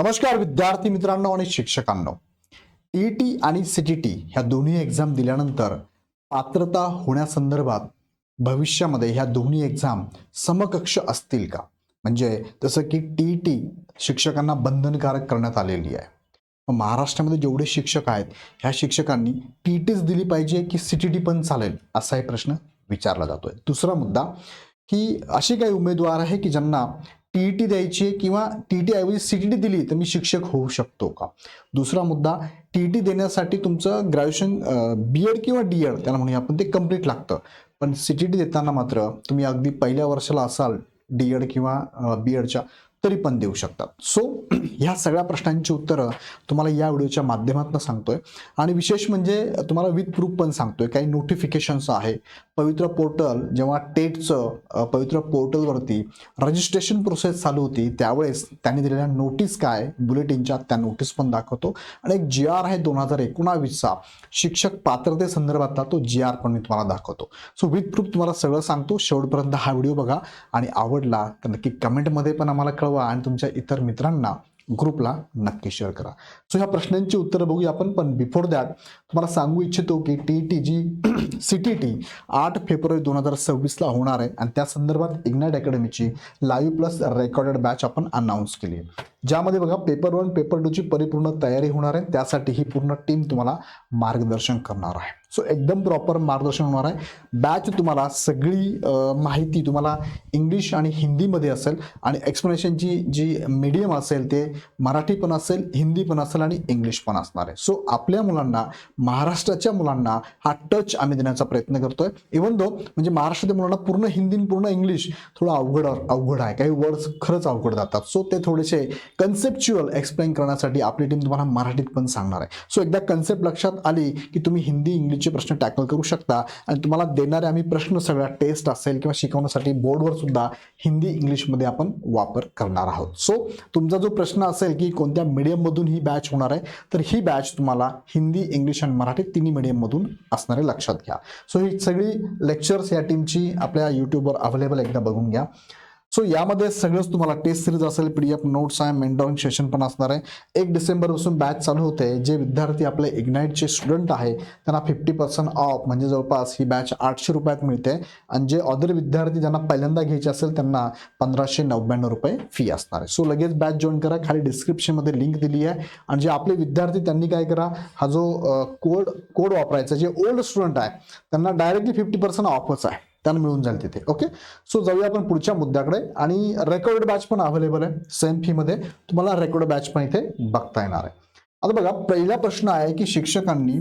नमस्कार विद्यार्थी मित्रांनो आणि शिक्षकांनो. टी आणि सी टी टी ह्या दोन्ही एक्झाम दिल्यानंतर पात्रता होण्यासंदर्भात भविष्यामध्ये ह्या दोन्ही एक्झाम समकक्ष असतील का? म्हणजे जसं की टी टी शिक्षकांना बंधनकारक करण्यात आलेली आहे. महाराष्ट्रामध्ये जेवढे शिक्षक आहेत ह्या शिक्षकांनी टी टीच दिली पाहिजे की सी टी टी पण चालेल असाही प्रश्न विचारला जातोय. दुसरा मुद्दा की अशी काही उमेदवार आहे की ज्यांना टी ई टी द्यायची आहे किंवा टी टी ऐवजी सी टी टी दिली तर मी शिक्षक होऊ शकतो का? दुसरा मुद्दा टी टी देण्यासाठी तुमचं ग्रॅज्युएशन बी एड किंवा डी एड त्याला म्हणूया आपण ते कंप्लीट लागतं. पण सी टी टी देताना मात्र तुम्ही अगदी पहिल्या वर्षाला असाल डी एड किंवा बी एडच्या तरी पण देऊ शकतात. सो ह्या सगळ्या प्रश्नांची उत्तरं तुम्हाला या व्हिडिओच्या माध्यमातून सांगतोय. आणि विशेष म्हणजे तुम्हाला विथ प्रूफ पण सांगतोय. काही नोटिफिकेशन्स आहे. पवित्र पोर्टल जेव्हा टेटचं पवित्र पोर्टलवरती रजिस्ट्रेशन प्रोसेस चालू होती त्यावेळेस त्यांनी दिलेल्या नोटीस काय? बुलेटिनच्या त्या नोटीस पण दाखवतो. आणि एक जी आर आहे दोन हजार एकोणावीसचा. शिक्षक पात्रतेसंदर्भातला तो जी आर पण मी तुम्हाला दाखवतो. सो विथ प्रूफ तुम्हाला सगळं सांगतो. शेवटपर्यंत हा व्हिडिओ बघा. आणि आवडला तर नक्की कमेंटमध्ये पण आम्हाला कळवा. आणि तुमच्या इतर मित्रांना ग्रुपला नक्की शेअर करा. सो ह्या प्रश्नांची उत्तरं बघूया आपण. पण बिफोर दॅट तुम्हाला सांगू इच्छितो की T T G C T T आठ फेब्रुवारी दोन हजार सव्वीसला होणार आहे. आणि त्या संदर्भात इग्नाइट अकॅडमीची लाईव्ह प्लस रेकॉर्डेड बॅच आपण अनाऊन्स केली आहे. ज्यामध्ये बघा पेपर वन पेपर टूची परिपूर्ण तयारी होणार आहे. त्यासाठी ही पूर्ण टीम तुम्हाला मार्गदर्शन करणार आहे. सो एकदम प्रॉपर मार्गदर्शन होणार आहे. बॅच तुम्हाला सगळी माहिती तुम्हाला इंग्लिश आणि हिंदीमध्ये असेल आणि एक्सप्लेनेशनची जी मीडियम असेल ते मराठी पण असेल हिंदी पण असेल आणि इंग्लिश पण असणार आहे. सो आपल्या मुलांना महाराष्ट्राच्या मुलांना हा टच आम्ही देण्याचा प्रयत्न करतोय. इवन दो म्हणजे महाराष्ट्रातील मुलांना पूर्ण हिंदी पूर्ण इंग्लिश थोडं अवघड अवघड आहे. काही वर्ड्स खरंच अवघड जातात. सो ते थोडेसे कन्सेप्च्युअल एक्सप्लेन करण्यासाठी आपली टीम तुम्हाला मराठीत पण सांगणार आहे. सो एकदा कन्सेप्ट लक्षात आली की तुम्ही हिंदी इंग्लिशचे प्रश्न टॅकल करू शकता आणि तुम्हाला देणारे आम्ही प्रश्न सगळ्या टेस्ट असेल किंवा शिकवण्यासाठी बोर्डवर सुद्धा हिंदी इंग्लिशमध्ये आपण वापर करणार आहोत. सो तुमचा जो प्रश्न असेल की कोणत्या मीडियममधून ही बॅच होणार आहे तर ही बॅच तुम्हाला हिंदी इंग्लिश आणि मराठी तिन्ही मीडियममधून असणारे लक्षात घ्या. सो ही सगळी लेक्चर्स या टीमची आपल्या यूट्यूबवर अवेलेबल एकदा बघून घ्या. सो यामध्ये सगळंच तुम्हाला टेस्ट सिरीज असेल पी डी एफ नोट्स आहे मेनडाऊन सेशन पण असणार आहे. एक डिसेंबरपासून बॅच चालू होते जे विद्यार्थी आपले इग्नाईटचे स्टुडंट आहे त्यांना फिफ्टी पर्सेंट ऑफ म्हणजे जवळपास ही बॅच आठशे रुपयात मिळते. आणि जे अदर विद्यार्थी ज्यांना पहिल्यांदा घ्यायचे असेल त्यांना पंधराशे नव्याण्णव रुपये फी असणार आहे. सो लगेच बॅच जॉईन करा. खाली डिस्क्रिप्शनमध्ये लिंक दिली आहे. आणि जे आपले विद्यार्थी त्यांनी काय करा हा जो कोड कोड वापरायचा जे ओल्ड स्टुडंट आहे त्यांना डायरेक्टली फिफ्टी पर्सेंट ऑफच आहे. त्यांना मिळून जाईल तिथे. ओके सो जाऊया आपण पुढच्या मुद्द्याकडे. आणि रेकॉर्ड बॅच पण अवेलेबल आहे. सेम फीमध्ये तुम्हाला रेकॉर्ड बॅच पण इथे बघता येणार आहे. आता बघा पहिला प्रश्न आहे की शिक्षकांनी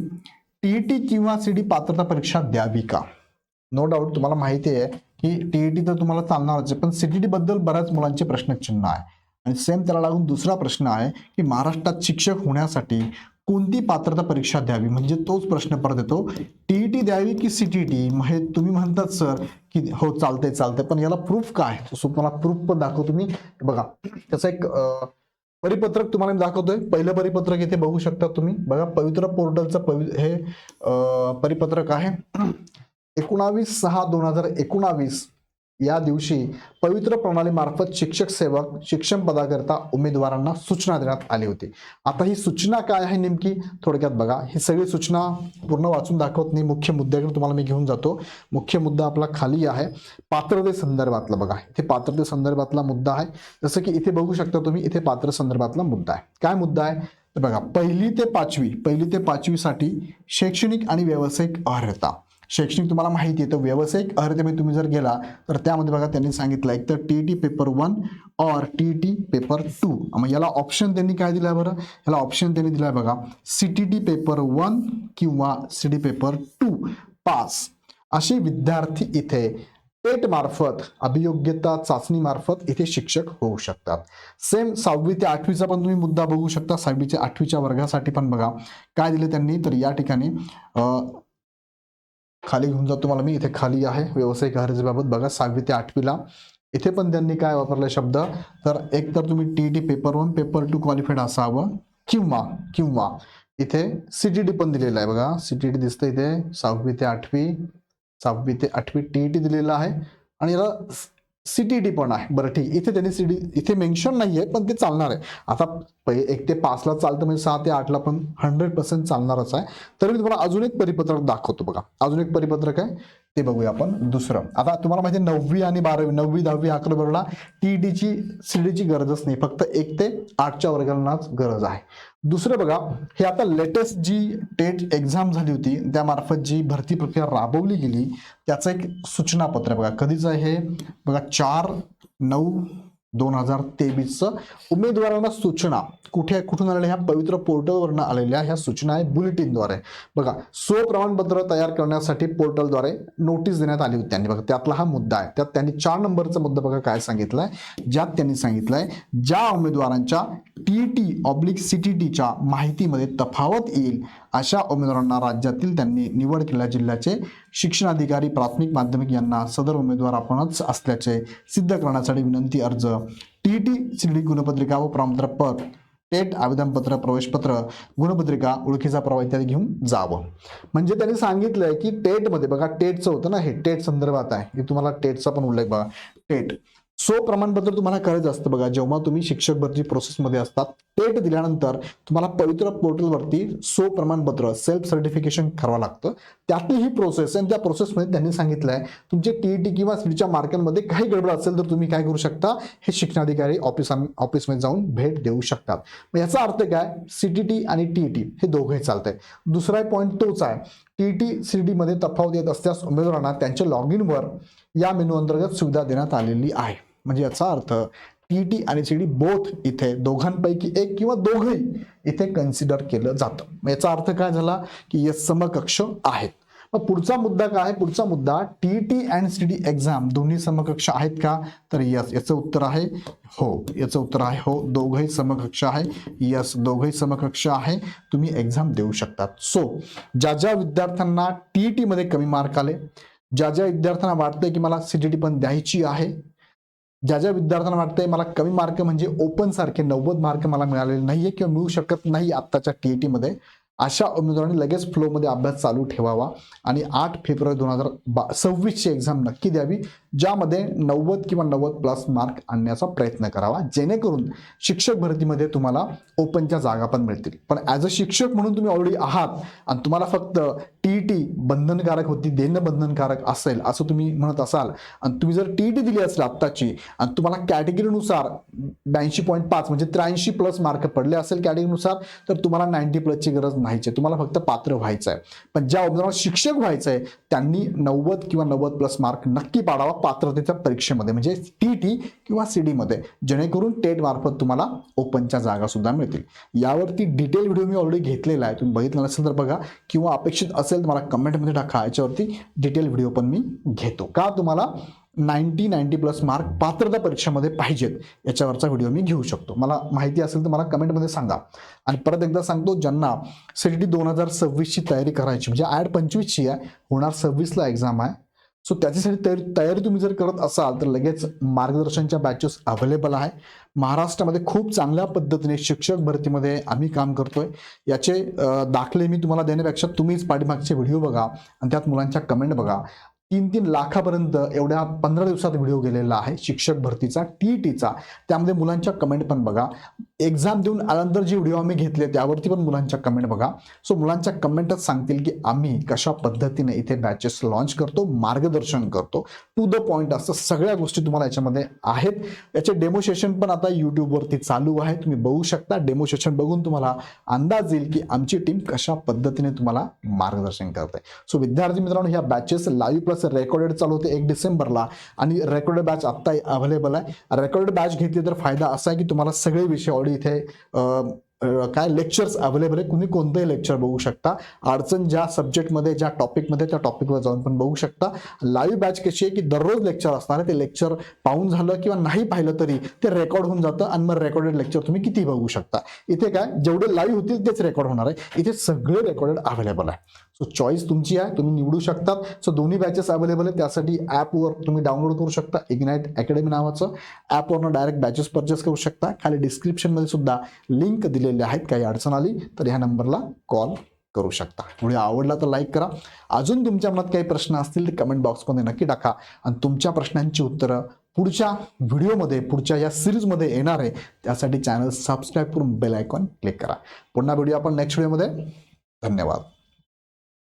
टी टी किंवा सी डी पात्रता परीक्षा द्यावी का? नो डाऊट तुम्हाला माहिती आहे की टी टी तर तुम्हाला चालणारच आहे. पण सी टी बद्दल बऱ्याच मुलांचे प्रश्नचिन्ह आहे. आणि सेम त्याला लागून दुसरा प्रश्न आहे की महाराष्ट्रात शिक्षक होण्यासाठी कोणती पात्रता परीक्षा द्यावी? म्हणजे तोच प्रश्न परत येतो. टीईटी द्यावी की सीटीटी मग हे तुम्ही म्हणतात सर की हो चालतंय चालतंय पण याला प्रूफ काय? सो तुम्हाला प्रूफ पण दाखवतो मी. बघा त्याचं एक परिपत्रक तुम्हाला मी दाखवतोय. पहिलं परिपत्रक इथे बघू शकता तुम्ही. बघा पवित्र पोर्टलचं पवि हे परिपत्रक आहे. एकोणावीस सहा दोन हजार एकोणावीस. या दिवशी पवित्र प्रणालीमार्फत शिक्षक सेवक शिक्षण पदाकरता उमेदवारांना सूचना देण्यात आली होती. आता ही सूचना काय आहे नेमकी? थोडक्यात बघा. ही सगळी सूचना पूर्ण वाचून दाखवत नाही. मुख्य मुद्द्याकडे तुम्हाला मी घेऊन जातो. मुख्य मुद्दा आपला खाली आहे. पात्रते संदर्भातला बघा. इथे पात्रते संदर्भातला मुद्दा आहे. जसं की इथे बघू शकता तुम्ही इथे पात्र संदर्भातला मुद्दा आहे. काय मुद्दा आहे? तर बघा पहिली ते पाचवी पहिली ते पाचवीसाठी शैक्षणिक आणि व्यावसायिक अर्हता. शैक्षणिक तुम्हाला माहिती आहे तर व्यावसायिक अर्हतेमध्ये तुम्ही जर गेला तर त्यामध्ये बघा त्यांनी सांगितलं एक तर टी टी पेपर वन और टी टी पेपर टू मग याला ऑप्शन त्यांनी काय दिलं बरं? याला ऑप्शन त्यांनी दिलाय बघा C T T paper one किंवा C T paper two pass असे विद्यार्थी इथे टेट मार्फत अभियोग्यता चाचणी मार्फत इथे शिक्षक होऊ शकतात. सेम सहावी ते आठवीचा पण तुम्ही मुद्दा बघू शकता. सहावी ते आठवीच्या वर्गासाठी पण बघा काय दिले त्यांनी? तर या ठिकाणी खाली घेऊन जातो. तुम्हाला मी इथे खाली आहे. व्यावसायिक अर्हतेबाबत बघा. सहावी ते आठवीला. इथे पण त्यांनी काय वापरले शब्द? तर एक तर तुम्ही T T paper one paper two qualified असावं किंवा किंवा इथे सी टी डी पण दिलेलं आहे बघा. सी टी डी दिसतं इथे. सहावी ते आठवी सहावी ते आठवी टी टी दिलेलं आहे. आणि याला सीटीटी पण आहे. बरं ठीक. इथे त्यांनी सी डी इथे मेन्शन नाही आहे पण ते चालणार आहे. आता पहि- एक ते पाचला चालतं म्हणजे सहा ते आठला पण हंड्रेड पर्सेंट चालणारच आहे. तर मी तुम्हाला अजून एक परिपत्रक दाखवतो बघा. अजून एक परिपत्रक आहे. ते बघूया आपण दुसरं. आता तुम्हाला माहिती आहे नववी आणि बारावी नववी दहावी अकरावी बारावीला सी डीची गरजच नाही. फक्त एक ते आठच्या वर्गांनाच गरज आहे. दुसरं बघा हे आता लेटेस्ट जी टेट एक्झाम झाली होती त्यामार्फत जी भरती प्रक्रिया राबवली गेली त्याचं एक सूचनापत्र आहे बघा. कधीचं आहे हे? बघा चार नऊ दोन हजार तेवीसचं उमेदवारांना सूचना. कुठे कुठून आलेल्या ह्या पवित्र पोर्टलवरनं आलेल्या ह्या सूचना आहे बुलेटिनद्वारे. बघा स्वप्रमाणपत्र तयार करण्यासाठी पोर्टलद्वारे नोटीस देण्यात आली होती त्यांनी. बघा त्यातला हा मुद्दा आहे. त्यात त्यांनी चार नंबरचा मुद्दा बघा काय सांगितलं आहे ज्यात त्यांनी सांगितलंय ज्या उमेदवारांच्या T T oblique C T टीच्या माहितीमध्ये तफावत येईल अशा उमेदवारांना राज्यातील त्यांनी निवड केलेल्या जिल्ह्याचे शिक्षणाधिकारी प्राथमिक माध्यमिक यांना सदर उमेदवार आपणच असल्याचे सिद्ध करण्यासाठी विनंती अर्ज. टी टी सी डी गुणपत्रिका व प्रमाणपत्र टेट आवेदनपत्र प्रवेशपत्र गुणपत्रिका ओळखीचा प्रवाह इत्यादी घेऊन जावं. म्हणजे त्यांनी सांगितलंय की टेटमध्ये बघा टेटचं होतं ना हे टेट संदर्भात आहे. तुम्हाला टेटचा पण उल्लेख बघा. टेट. सो प्रमाणपत्र तुम्हाला करायचं असतं बघा. जेव्हा तुम्ही शिक्षक भरती प्रोसेसमध्ये असतात टेट दिल्यानंतर तुम्हाला पवित्र पोर्टलवरती सो प्रमाणपत्र सेल्फ सर्टिफिकेशन करावं लागतं. त्यातली ही प्रोसेस आणि त्या प्रोसेसमध्ये त्यांनी सांगितलं आहे तुमचे टी किंवा सीडीच्या मार्कांमध्ये काही गडबड असेल तर तुम्ही काय करू शकता? हे शिक्षणाधिकारी ऑफिस ऑफिसमध्ये जाऊन भेट देऊ शकतात. मग याचा अर्थ काय? सी टी टी आणि टी टी हे दोघंही चालतंय. दुसरा पॉईंट तोच आहे. टी टी सी टी मध्ये तफावत येत असल्यास उमेदवारांना त्यांच्या लॉग इनवर या मेनू अंतर्गत सुविधा देण्यात आलेली आहे. म्हणजे याचा अर्थ टी टी आणि सी डी बोथ इथे दोघांपैकी एक किंवा दोघंही इथे कन्सिडर केलं जातं. याचा अर्थ काय झाला? की हे समकक्ष आहेत. मग पुढचा मुद्दा काय आहे? पुढचा मुद्दा T T and C D exam दोन्ही समकक्ष आहेत का? तर यस याचं उत्तर आहे हो. याचं उत्तर आहे हो. दोघंही समकक्ष आहे. यस दोघंही समकक्ष आहे. तुम्ही एक्झाम देऊ शकतात. सो ज्या ज्या विद्यार्थ्यांना टी टीमध्ये कमी मार्क आले ज्या ज्या विद्यार्थ्यांना वाटतंय की मला सी डी टी पण द्यायची आहे ज्या ज्या विद्यार्थ्यांना वाटतंय मला कमी मार्क म्हणजे ओपन सारखे नव्वद मार्क मला मिळालेले नाहीये किंवा मिळू शकत नाही आत्ताच्या टीईटी मध्ये अशा उमेदवारांनी लगेच फ्लोमध्ये अभ्यास चालू ठेवावा आणि आठ फेब्रुवारी दोन हजार बा सव्वीसची एक्झाम नक्की द्यावी. ज्यामध्ये नव्वद किंवा नव्वद प्लस मार्क आणण्याचा प्रयत्न करावा. जेणेकरून शिक्षक भरतीमध्ये तुम्हाला ओपनच्या जागा पण मिळतील. पण ॲज अ शिक्षक म्हणून तुम्ही ऑलरेडी आहात आणि तुम्हाला फक्त टी टी बंधनकारक होती देणं बंधनकारक असेल असं तुम्ही म्हणत असाल आणि तुम्ही जर टी टी दिली असेल आत्ताची आणि तुम्हाला कॅटेगरीनुसार ब्याऐंशी पॉईंट पाच म्हणजे त्र्याऐंशी प्लस मार्क पडले असेल कॅटेगरीनुसार तर तुम्हाला नाईन्टी प्लसची गरज नाहीच. आहे तुम्हाला फक्त पात्र व्हायचं आहे पण ज्या उमेदवाराला शिक्षक व्हायचं आहे त्यांनी नव्वद किंवा नव्वद प्लस मार्क नक्की पाडावा. पात्रतेच्या परीक्षेमध्ये म्हणजे टी टी किंवा सी डीमध्ये जेणेकरून टेट मार्फत तुम्हाला ओपनच्या जागा सुद्धा मिळतील. यावरती डिटेल व्हिडिओ मी ऑलरेडी घेतलेला आहे. तुम्ही बघितला नसेल तर बघा. किंवा अपेक्षित असेल तर मला कमेंटमध्ये टाका. याच्यावरती डिटेल व्हिडिओ पण मी घेतो. का तुम्हाला नाईन्टी नाईन्टी प्लस मार्क पात्रता परीक्षेमध्ये पाहिजेत याच्यावरचा व्हिडिओ मी घेऊ शकतो. मला माहिती असेल तर मला कमेंटमध्ये सांगा. आणि परत एकदा सांगतो ज्यांना सी दोन हजार सव्वीसची तयारी करायची म्हणजे ॲड पंचवीसची आहे होणार सव्वीसला एक्झाम आहे सो त्याच्यासाठी तयारी तयारी तुम्ही जर करत असाल तर लगेच मार्गदर्शनच्या बॅचेस अवेलेबल आहे. महाराष्ट्रामध्ये खूप चांगल्या पद्धतीने शिक्षक भरतीमध्ये आम्ही काम करतोय. याचे दाखले मी तुम्हाला देण्यापेक्षा तुम्हीच पाठीमागचे व्हिडिओ बघा आणि त्यात मुलांच्या कमेंट बघा. तीन तीन लाखापर्यंत एवढ्या पंधरा दिवसात व्हिडिओ गेलेला आहे. शिक्षक भरतीचा टी टीचा त्यामध्ये मुलांच्या कमेंट पण बघा. एक्झाम देऊन आल्यानंतर जे व्हिडिओ आम्ही घेतले त्यावरती पण मुलांच्या कमेंट बघा. सो मुलांच्या कमेंटच सांगतील की आम्ही कशा पद्धतीने इथे बॅचेस लॉन्च करतो मार्गदर्शन करतो. टू द पॉईंट असं सगळ्या गोष्टी तुम्हाला याच्यामध्ये आहेत. याचे डेमो सेशन पण आता यूट्यूबवरती चालू आहे. तुम्ही बघू शकता. डेमो सेशन बघून तुम्हाला अंदाज येईल की आमची टीम कशा पद्धतीने तुम्हाला मार्गदर्शन करते सो विद्यार्थी मित्रांनो ह्या बॅचेस लाईव्ह प्लस रेकॉर्डेड चालू होते एक डिसेंबरला आणि रेकॉर्डेड बॅच आत्ता अवेलेबल आहे. रेकॉर्डेड बॅच घेतली तर फायदा असा आहे की तुम्हाला सगळे विषय ऑलरेडी इथे काय लेक्चर्स अवेलेबल आहे तुम्ही कोणतंही लेक्चर बघू शकता. अडचण ज्या सब्जेक्टमध्ये ज्या टॉपिकमध्ये त्या टॉपिकवर जाऊन पण बघू शकता. लाईव्ह बॅच कशी आहे की दररोज लेक्चर असणार आहे. ते लेक्चर पाहून झालं किंवा नाही पाहिलं तरी ते रेकॉर्ड होऊन जातं आणि मग रेकॉर्डेड लेक्चर तुम्ही किती बघू शकता. इथे काय जेवढे लाईव्ह होतील तेच रेकॉर्ड होणार आहे. इथे सगळे रेकॉर्डेड अवेलेबल आहे. सो चॉईस तुमची आहे तुम्ही निवडू शकतात सो दोन्ही बॅचेस अवेलेबल आहे त्यासाठी ॲपवर तुम्ही डाउनलोड करू शकता इग्नाईट अकॅडमी नावाचं. ॲपवरनं डायरेक्ट बॅचेस परचेस करू शकता. खाली डिस्क्रिप्शनमध्ये सुद्धा लिंक दिलेले आहेत. काही अडचण आली तर ह्या नंबरला कॉल करू शकता. व्हिडिओ आवडला तर लाईक करा. अजून तुमच्या मनात काही प्रश्न असतील तर कमेंट बॉक्समध्ये नक्की टाका. आणि तुमच्या प्रश्नांची उत्तरं पुढच्या व्हिडिओमध्ये पुढच्या या सिरीजमध्ये येणार आहे. त्यासाठी चॅनल सबस्क्राईब करून बेल आयकॉन क्लिक करा. पुन्हा व्हिडिओ आपण नेक्स्ट व्हिडिओमध्ये धन्यवाद.